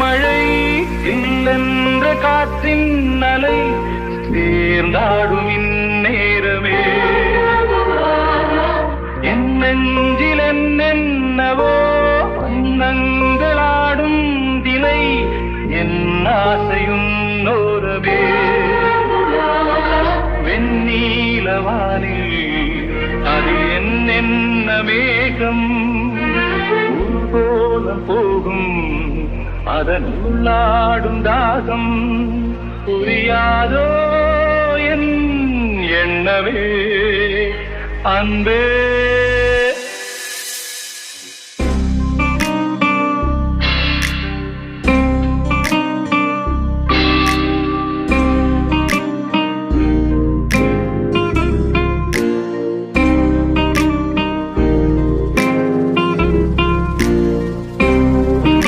மழை இல்லென்ற காற்றின் அலை சேர்ந்தாடும் இந்நேரமே என் நெஞ்சில் என்னென்னவோ வண்ணங்களாடும் திலை என் ஆசையும் நோரவே வெண்ணீலவானில் அது என்னென்ன மேகம் போல போகும் அதனுள்ளாடும் தாகம் புரியாதோ என் எண்ணமே அன்பே.